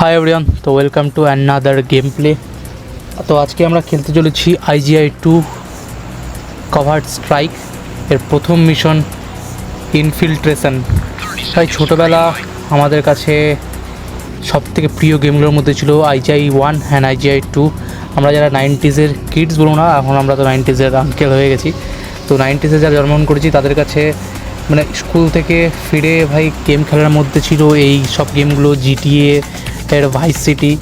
High everyone তো welcome to another game play তো আজকে আমরা খেলতে চলেছি আইজিআই টু কভার্ড স্ট্রাইক এর প্রথম মিশন ইনফিল্ট্রেশন তাই ছোটোবেলা আমাদের কাছে সব থেকে প্রিয় গেমগুলোর মধ্যে ছিল IGI one and IGI two আমরা যারা নাইনটিজের কিডস বলব না, এখন আমরা তো নাইনটিজের আঙ্কেল হয়ে গেছি। তো নাইনটিজে যারা জন্মগ্রহণ করেছি, তাদের কাছে মানে স্কুল থেকে ফিরে ভাই গেম খেলার মধ্যে ছিল এই সব গেমগুলো জিটিএ এর ভাইস সিটি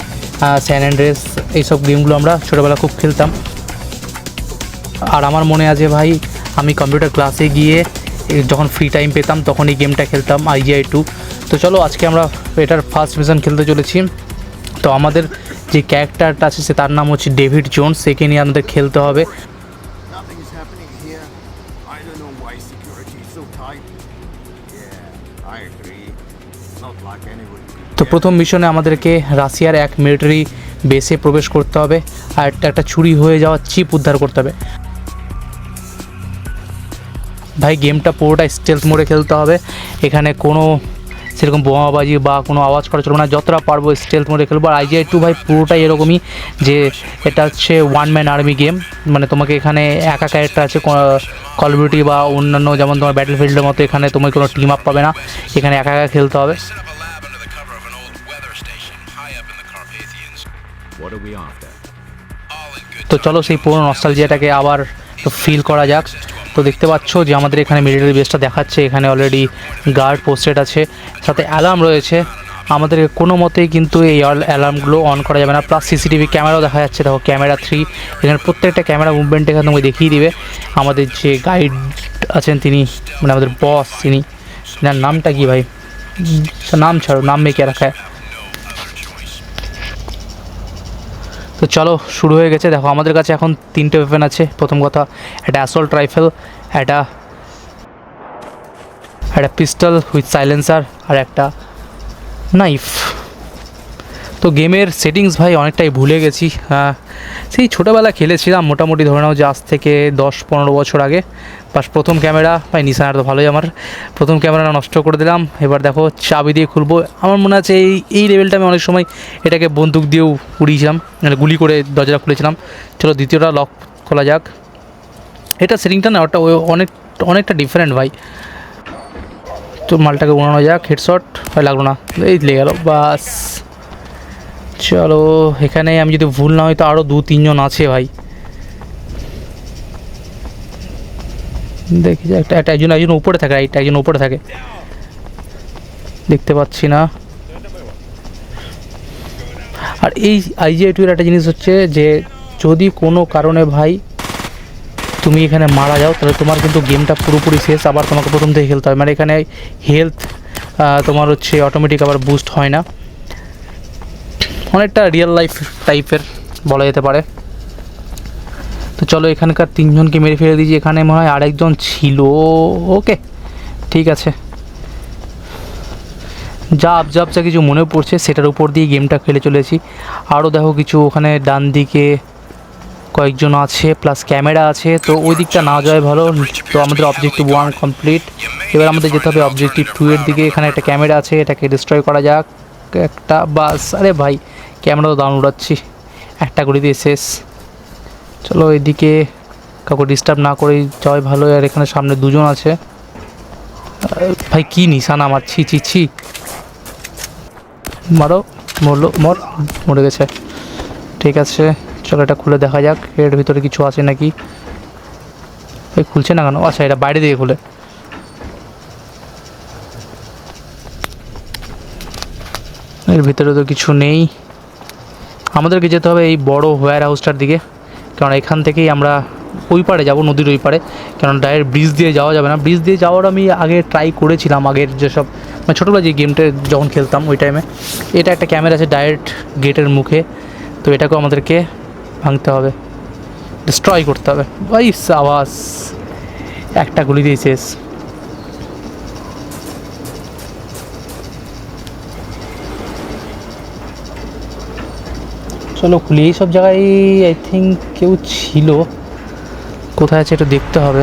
স্যান অ্যান্ড্রেস এইসব গেমগুলো আমরা ছোটোবেলা খুব খেলতাম। আর আমার মনে আছে ভাই, আমি কম্পিউটার ক্লাসে গিয়ে যখন ফ্রি টাইম পেতাম, তখন এই গেমটা খেলতাম আইজিআই টু তো চলো, আজকে আমরা এটার ফার্স্ট মিশন খেলতে চলেছি। তো আমাদের যে ক্যারেক্টারটা আছে, সে তার নাম হচ্ছে ডেভিড জোনস সেকে নিয়ে আমাদের খেলতে হবে. Not like anybody. তো প্রথম মিশনে আমাদেরকে রাশিয়ার এক মিলিটারি বেসে প্রবেশ করতে হবে আর একটা একটা চুরি হয়ে যাওয়া চিপ উদ্ধার করতে হবে। ভাই গেমটা পুরোটা স্টেলথ মোডে খেলতে হবে। এখানে কোনো সেরকম বোমাবাজি বা কোনো আওয়াজ করা চলবে না। যতটা পারব স্টেলথ মোডে খেলব। আর আইজিআই টু ভাই, পুরোটাই এরকমই যে এটা হচ্ছে ওয়ান ম্যান আর্মি গেম মানে তোমাকে এখানে একা ক্যারেক্টার আছে কলবিউটি বা অন্যান্য যেমন তোমার ব্যাটেল ফিল্ডের মতো এখানে তুমি কোনো টিম আপ পাবে না। এখানে একা একা খেলতে হবে। তো চলো সেই পুরো নস্টালজিয়াটাকে আবার ফিল করা যাক। তো দেখতে পাচ্ছ যে আমাদের এখানে মিলিটারি বেসটা দেখাচ্ছে, এখানে অলরেডি গার্ড পোস্টেড আছে, সাথে অ্যালার্ম রয়েছে। আমাদের কোনো মতেই কিন্তু এই অ্যালার্মগুলো অন করা যাবে না। প্লাস সিসিটিভি ক্যামেরাও দেখা যাচ্ছে, দেখো ক্যামেরা থ্রি এখানে প্রত্যেকটা ক্যামেরা মুভমেন্ট এখানে তোমাকে দেখিয়ে দিবে। আমাদের যে গাইড আছেন তিনি মানে আমাদের বস তিনি নামটা কি ভাই? নাম ছাড়ো, নাম মেকে রাখা। তো চলো শুরু হয়ে গেছে। দেখো আমাদের কাছে এখন তিনটে ওয়েপেন আছে। প্রথম কথা একটা অ্যাসল্ট রাইফেল একটা একটা পিস্টল উইথ সাইলেন্সার আর একটা নাইফ তো গেমের সেটিংস ভাই অনেকটাই ভুলে গেছি। আহ, সেই ছোটোবেলা খেলেছিলাম। মোটামুটি ধরে নাও যে আজ থেকে দশ পনেরো বছর আগে। বাস প্রথম ক্যামেরা, ভাই নিশানার তো ভালোই আমার। প্রথম ক্যামেরা নষ্ট করে দিলাম। এবার দেখো চাবি দিয়ে খুলবো। আমার মনে আছে এই এই লেভেলটা আমি অনেক সময় এটাকে বন্দুক দিয়েও উড়িয়েছিলাম। মানে গুলি করে দরজা খুলেছিলাম। চলো দ্বিতীয়টা লক খোলা যাক। এটা সেটিংটা না ওটা অনেক, অনেকটা ডিফারেন্ট ভাই। তো মালটাকে উড়ানো যাক হেডশট লাগল না। এই লেগে গেল। বাস। চলো, এখানে আমি যদি ভুল না হয় তো আরও দু তিনজন আছে ভাই। দেখি একটা একটা একজন একজন উপরে থাকে রাইট একজন উপরে থাকে। দেখতে পাচ্ছি না। আর এই আইজিআই টুয়ের একটা জিনিস হচ্ছে যে, যদি কোনো কারণে ভাই তুমি এখানে মারা যাও, তাহলে তোমার কিন্তু গেমটা পুরোপুরি শেষ, আবার তোমাকে প্রথম থেকে খেলতে হবে। মানে এখানে হেলথ তোমার হচ্ছে অটোমেটিক আবার বুস্ট হয় না। অনেকটা রিয়েল লাইফ টাইপের বলা যেতে পারে। তো চলো এখানকার তিনজনকে মেরে ফেলে দিয়েছি। এখানে মনে হয় আরেকজন ছিল। ওকে, ঠিক আছে। যা আবজা যা কিছু মনে পড়ছে, সেটার উপর দিয়ে গেমটা খেলে চলেছি। আরও দেখো কিছু ওখানে ডান দিকে কয়েকজন আছে প্লাস ক্যামেরা আছে। তো ওই দিকটা না যায় ভালো। তো আমাদের অবজেক্টিভ ওয়ান কমপ্লিট এবার আমাদের যেতে হবে অবজেক্টিভ টু এর দিকে। এখানে একটা ক্যামেরা আছে, এটাকে ডিস্ট্রয় করা যাক। একটা বাস। আরে ভাই ক্যামেরা তো দাম উড়াচ্ছি একটা করে দিয়ে শেষ। চলো এদিকে কাউকে ডিস্টার্ব না করে যাওয়াই ভালো। আর এখানে সামনে দুজন আছে। ভাই, কি নিশানা আমার? ছি ছি ছি। মারো, মরলো, মর, মরে গেছে। ঠিক আছে, চলো এটা খুলে দেখা যাক। এর ভিতরে কিছু আছে নাকি? এই খুলছে না কেন? আচ্ছা এটা বাইরে দিয়ে খুলে। এর ভিতরে তো কিছু নেই। আমাদেরকে যেতে হবে এই বড় ওয়্যার হাউসটার দিকে। কারণ এখান থেকেই আমরা ওই পারে যাব, নদীর ওই পারে কারণ ডাইরেক্ট ব্রিজ দিয়ে যাওয়া যাবে না। ব্রিজ দিয়ে যাওয়ার আমি আগে ট্রাই করেছিলাম আগের যেসব মানে ছোটোবেলা যে গেমটা যখন খেলতাম ওই টাইমে এটা একটা ক্যামেরা আছে ডাইরেক্ট গেটের মুখে। তো এটাকেও আমাদেরকে ভাঙতে হবে। ডিস্ট্রয় করতে হবে। ভাই আওয়াজ একটা গুলি দিয়ে শেষ চলো খুলি। এই সব জায়গায় আই থিঙ্ক কেউ ছিল। কোথায় আছে একটু দেখতে হবে।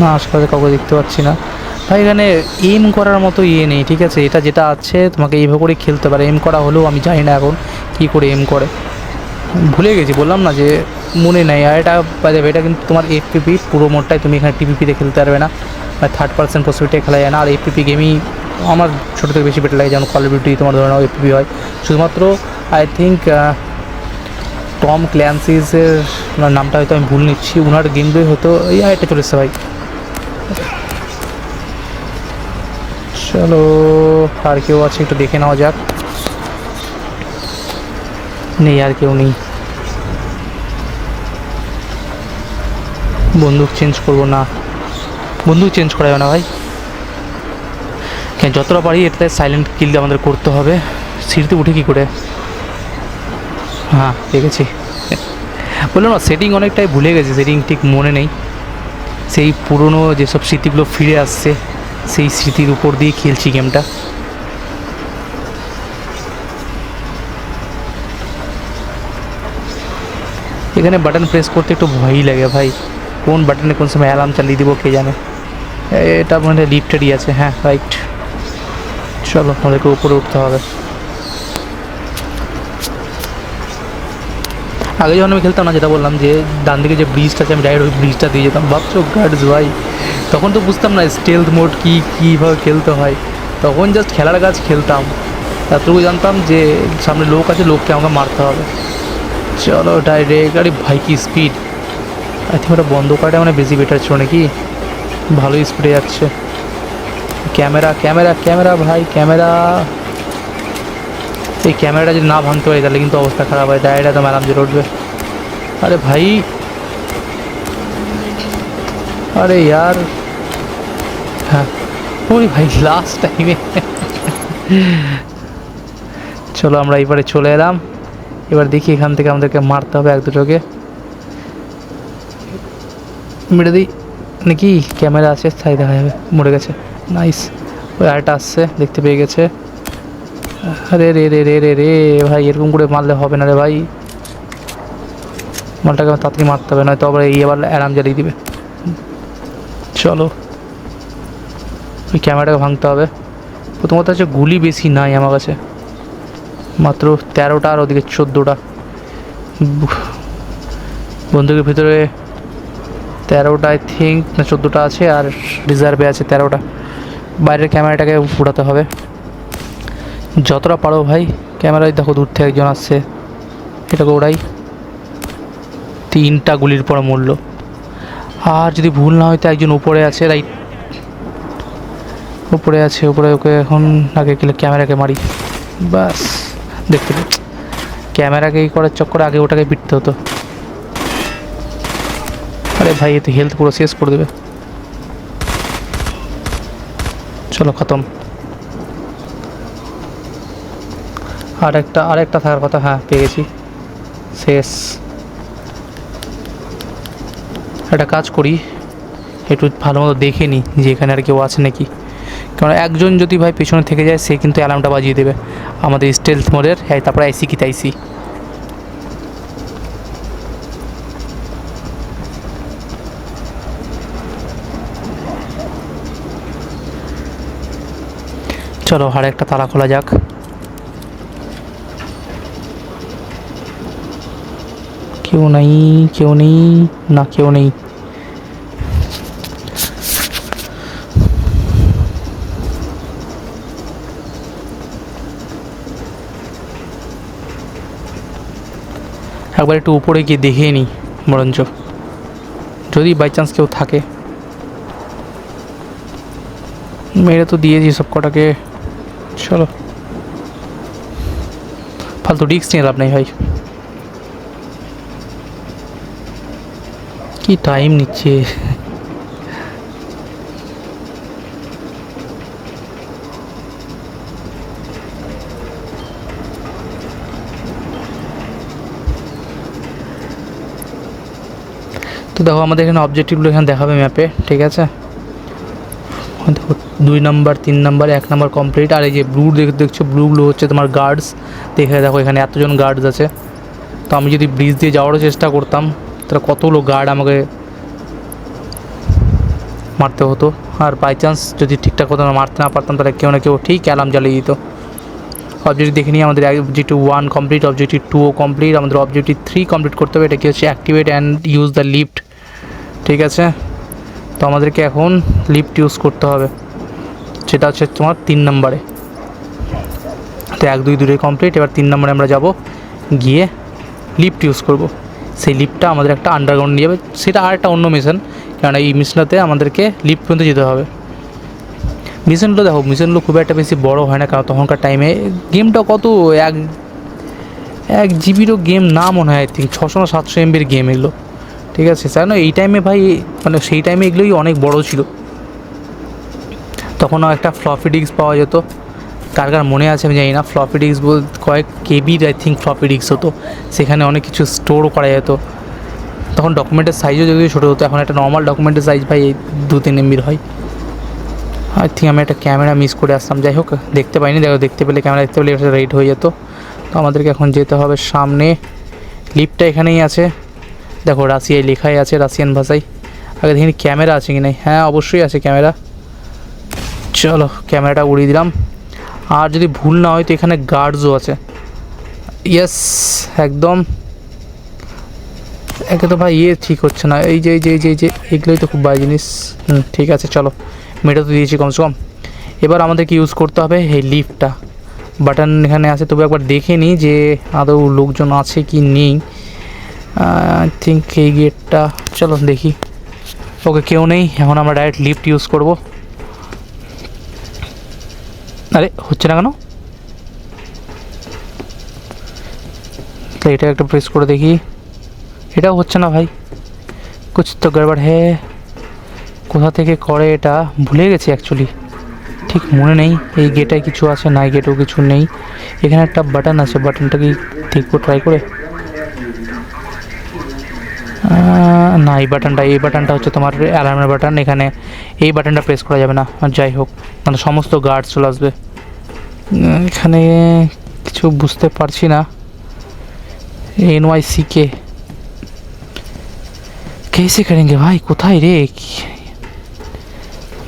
না, আশেপাশে কাউকে দেখতে পাচ্ছি না। ভাই, এখানে এম করার মতো ইয়ে নেই, ঠিক আছে? এটা যেটা আছে, তোমাকে এইভাবে করে খেলতে পারে এম করা হলেও আমি জানি না এখন কী করে এম করে। ভুলে গেছি, বললাম না যে মনে নেই। আর এটা বাজে এটা কিন্তু তোমার এফপিপি পুরো মোডটাই তুমি এখানে টিপিপিতে খেলতে পারবে না। মানে থার্ড পার্সেন্ট পসিবিলিটি খেলা যায় না। আর এফপিপি গেমই আমার ছোটো থেকে বেশি বেটার লাগে, যেমন কল বিউটি তোমার ধরে নাও এফপিপি হয়। শুধুমাত্র আই থিঙ্ক টম ক্ল্যান্সিসের ওনার নামটা হয়তো আমি ভুল নিচ্ছি ওনার গেম প্লে হতো, এই এটা চলে ভাই। চলো, আর কেউ আছে, একটু দেখে নেওয়া যাক। নেই আর কেউ নেই। বন্দুক চেঞ্জ করব না। বন্দুক চেঞ্জ করা যাবে না ভাই। যতটা পারি এটাতে সাইলেন্ট কিল আমাদের করতে হবে। সিঁড়িতে উঠে কী করে? হ্যাঁ দেখেছি। বললাম না সেটিং অনেকটাই ভুলে গেছে সেটিং ঠিক মনে নেই। সেই পুরনো যেসব স্মৃতিগুলো ফিরে আসছে, সেই স্মৃতির উপর দিয়ে খেলছি গেমটা এখানে বাটন প্রেস করতে একটু ভয়ই লাগে ভাই। কোন বাটনে কোন সময় অ্যালার্ম চালিয়ে দিব কে জানে? এটা মানে লিফটেরই আছে। হ্যাঁ রাইট চলো আমাদেরকে উপরে উঠতে হবে। আগে যখন আমি খেলতাম না, যেটা বললাম যে ডান দিকে যে ব্রিজটা আছে, আমি ডাইরেক্ট ওই ব্রিজটা দিয়ে যেতাম। ভাবছ গার্ডস ভাই তখন তো বুঝতাম না স্টেলথ মোড কী, কীভাবে খেলতে হয়। তখন জাস্ট খেলার কাজ খেলতাম। এতটুকু জানতাম যে সামনে লোক আছে, লোককে আমাকে মারতে হবে। চলো ডাইরেক্ট আরে ভাই, কি স্পিড আই থিঙ্ক ওটা বন্ধ করাটা মানে বেশি বেটার ছিল নাকি? ভালোই স্পিডে যাচ্ছে। ক্যামেরা ক্যামেরা ক্যামেরা ভাই, ক্যামেরা। এই ক্যামেরাটা যদি না ভাঙতে পারি, তাহলে কিন্তু অবস্থা খারাপ হয়। ডাইরেক্ট একদম অ্যালার্ম জেরে উঠবে আরে ভাই। আরে ইয়ার। হ্যাঁ। ওই ভাই লাস্ট টাইমে চলো আমরা এবারে চলে এলাম। এবার দেখি এখান থেকে আমাদেরকে মারতে হবে এক দুটোকে। মেরে দিই। নাকি? ক্যামেরা আছে তাই দেখা যাবে। মরে গেছে। নাইস ওই আরেকটা আসছে, দেখতে পেয়ে গেছে। আরে রে রে রে রে রে, ভাই, এরকম করে মারলে হবে না রে ভাই। মালটাকে তাড়াতাড়ি মারতে হবে, নয়তো আবার এই আবার অ্যালার্ম জ্বালিয়ে দিবে। চলো। ওই ক্যামেরাটাকে ভাঙতে হবে। প্রথমত হচ্ছে গুলি বেশি নাই আমার কাছে। মাত্র তেরোটা আর ওদিকে চোদ্দোটা। বন্দুকের ভিতরে তেরোটা আই থিঙ্ক না, চোদ্দোটা আছে আর রিজার্ভে আছে তেরোটা। বাইরের ক্যামেরাটাকে উড়াতে হবে। যতটা পারো ভাই, ক্যামেরায় দেখো দূর থেকে একজন আসছে। এটাকে ওড়াই। তিনটা গুলির পর মরল। আর যদি ভুল না হয়তো একজন উপরে আছে, রাইট। উপরে আছে, উপরে ওকে এখন আগে গেলে ক্যামেরাকে মারি। বাস দেখতে ক্যামেরাকে এই করার চক্করে আগে ওটাকে পিটতে হতো। আরে ভাই, এতে হেলথ পুরো শেষ করে দেবে। চলো, খতম। আর একটা আর একটা থাকার কথা হ্যাঁ পেয়ে গেছি। শেষ। একটা কাজ করি, একটু ভালো মতো দেখে নিই যে এখানে আর কেউ আছে নাকি। কারণ একজন যদি ভাই পেছনে থেকে যায়, সে কিন্তু অ্যালার্মটা বাজিয়ে দেবে। আমাদের স্টেলথ মোডের তারপরে আইসি কি তাইসি চলো, আর একটা তালা খোলা যাক। কেউ নেই কেউ নেই, না কেউ নেই। একবার একটু উপরে গিয়ে দেখে নিই বরঞ্চ। যদি বাই চান্স কেউ থাকে। মেরে তো দিয়েছি সব কটাকে। চলো। ফালতু রিক্স নিয়ে লাভ নেই ভাই। কি টাইম নিচ্ছে? তো দেখো আমাদের এখানে অবজেক্টিভগুলো এখানে দেখাবে ম্যাপে ঠিক আছে? দুই নাম্বার, তিন নাম্বার, এক নাম্বার কমপ্লিট আর এই যে ব্লু দেখ দেখছ ব্লুগুলো হচ্ছে তোমার গার্ডস দেখে দেখো, এখানে এতজন গার্ডস আছে। তো আমি যদি ব্রিজ দিয়ে যাওয়ারও চেষ্টা করতাম, তাহলে কতগুলো গার্ড আমাকে মারতে হতো? আর বাই চান্স যদি ঠিকঠাক আমরা মারতে না পারতাম, তাহলে কেউ না কেউ ঠিক অ্যালার্ম জ্বালিয়ে দিত। অবজেক্টিভ দেখে নিয়ে আমাদের অবজেক্টিভ ওয়ান কমপ্লিট অবজেক্টিভ টুও কমপ্লিট আমাদের অবজেক্টিভ থ্রি কমপ্লিট করতে হবে। এটা কি হচ্ছে activate and use the lift ঠিক আছে? তো আমাদেরকে এখন লিফট ইউজ করতে হবে। সেটা হচ্ছে তোমার তিন নম্বরে। তো এক, দুই দূরে কমপ্লিট এবার তিন নম্বরে আমরা যাব, গিয়ে লিফট ইউজ করব। সেই লিফটটা আমাদের একটা আন্ডারগ্রাউন্ড নিয়ে যাবে। সেটা আর একটা অন্য মিশন কেননা এই মিশনটাতে আমাদেরকে লিফট পর্যন্ত যেতে হবে। মিশনগুলো দেখো মিশনগুলো খুব একটা বেশি বড় হয় না, কারণ তখনকার টাইমে গেমটা কত এক এক জিবিরও গেম না মনে হয় আই থিঙ্ক ছশো না সাতশো এমবির গেম এগুলো। ঠিক আছে? জানো এই টাইমে ভাই মানে সেই টাইমে এগুলোই অনেক বড় ছিল। তখনও একটা ফ্লপি ডিস্ক পাওয়া যেত। কার কার মনে আছে আমি জানি না। ফ্লপি ডিস্ক বল, কয়েক কেবির আই থিঙ্ক ফ্লপি ডিস্ক হতো। সেখানে অনেক কিছু স্টোর করা যেত। তখন ডকুমেন্টের সাইজও যদি ছোটো হতো, এখন একটা নর্মাল ডকুমেন্টের সাইজ ভাই এই দু তিন এমবির হয়। আই থিঙ্ক আমি একটা ক্যামেরা মিস করে আসলাম। যাই হোক, দেখতে পাইনি। দেখো, দেখতে পেলে ক্যামেরা দেখতে পেলে এটা রেড হয়ে যেত। তো আমাদেরকে এখন যেতে হবে সামনে। লিফটটা এখানেই আছে। দেখো, রাশিয়ায় লেখাই আছে, রাশিয়ান ভাষায়। আগে দেখিনি ক্যামেরা আছে কি নাই? হ্যাঁ অবশ্যই আছে ক্যামেরা চলো, ক্যামেরাটা উড়িয়ে দিলাম। আর যদি ভুল না হয়, তো এখানে গার্ডসও আছে। ইয়েস একদম। একে তো ভাই ইয়ে ঠিক হচ্ছে না। এই যে এই যে এই যে এই যে, এগুলোই তো খুব বাজে জিনিস। হুম, ঠিক আছে, চলো। মেটা তো দিয়েছি কমসে কম। এবার আমাদেরকে ইউজ করতে হবে? এই লিফটটা বাটন এখানে আছে, তবু একবার দেখে নিই যে আদৌ লোকজন আছে কি নেই। আই থিঙ্ক এই গেটটা চলো দেখি। ওকে কেউ নেই, এখন আমরা ডাইরেক্ট লিফট ইউজ করব। আরে, হচ্ছে না কেন? এটা একটা প্রেস করে দেখি। এটাও হচ্ছে না ভাই। কুছ তো গড়বড় হ্যাঁ কোথা থেকে করে এটা? ভুলে গেছি অ্যাকচুয়ালি ঠিক মনে নেই। এই গেটায় কিছু আছে না গেটও কিছু নেই। এখানে একটা বাটন আছে। বাটনটা কি দেখব ট্রাই করে? না এই বাটনটা এই বাটনটা হচ্ছে তোমার অ্যালার্মের বাটন এখানে এই বাটনটা প্রেস করা যাবে না আর যাই হোক মানে সমস্ত গার্ড চলে আসবে উম, এখানে কিছু বুঝতে পারছি না এন ওয়াই সি কে कैसे करेंगे भाई কোথায় রে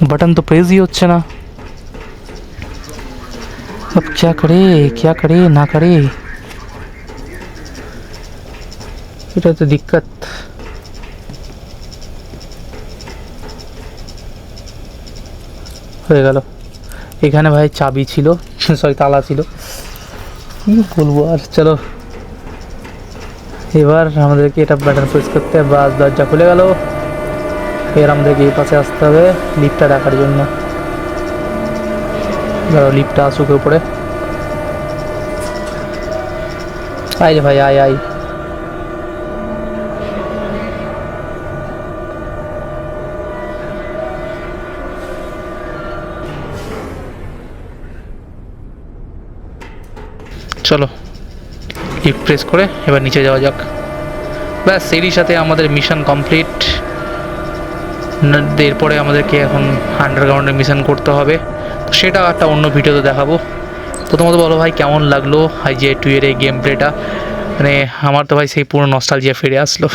बटन तो प्रेस ही হচ্ছে না अब क्या करे क्या करे ना करे এটা তো দিক্কত হয়ে গেল। এখানে ভাই চাবি ছিল, সরি, তালা ছিল। কি বলব আর, চলো। এবার আমাদেরকে এটা বাটন প্রেস করতে বাস দরজা খুলে গেল। এবার আমাদেরকে এই পাশে আসতে হবে লিফটটা রাখার জন্য। লিফটটা আসুক উপরে। আয় রে ভাই, আয় আয়। চলো। লিফট প্রেস করে এবার নিচে যাওয়া যাক। ব্যাস এরই সাথে আমাদের মিশন কমপ্লিট এরপরে আমাদেরকে এখন আন্ডারগ্রাউন্ডে মিশন করতে হবে। তো সেটা একটা অন্য ভিডিওতে দেখাবো। প্রথমত বলো ভাই, কেমন লাগল? আই জি টু এর এই গেম প্লেটা মানে আমার তো ভাই সেই পুরো নস্টালজিয়া ফিরে আসলো।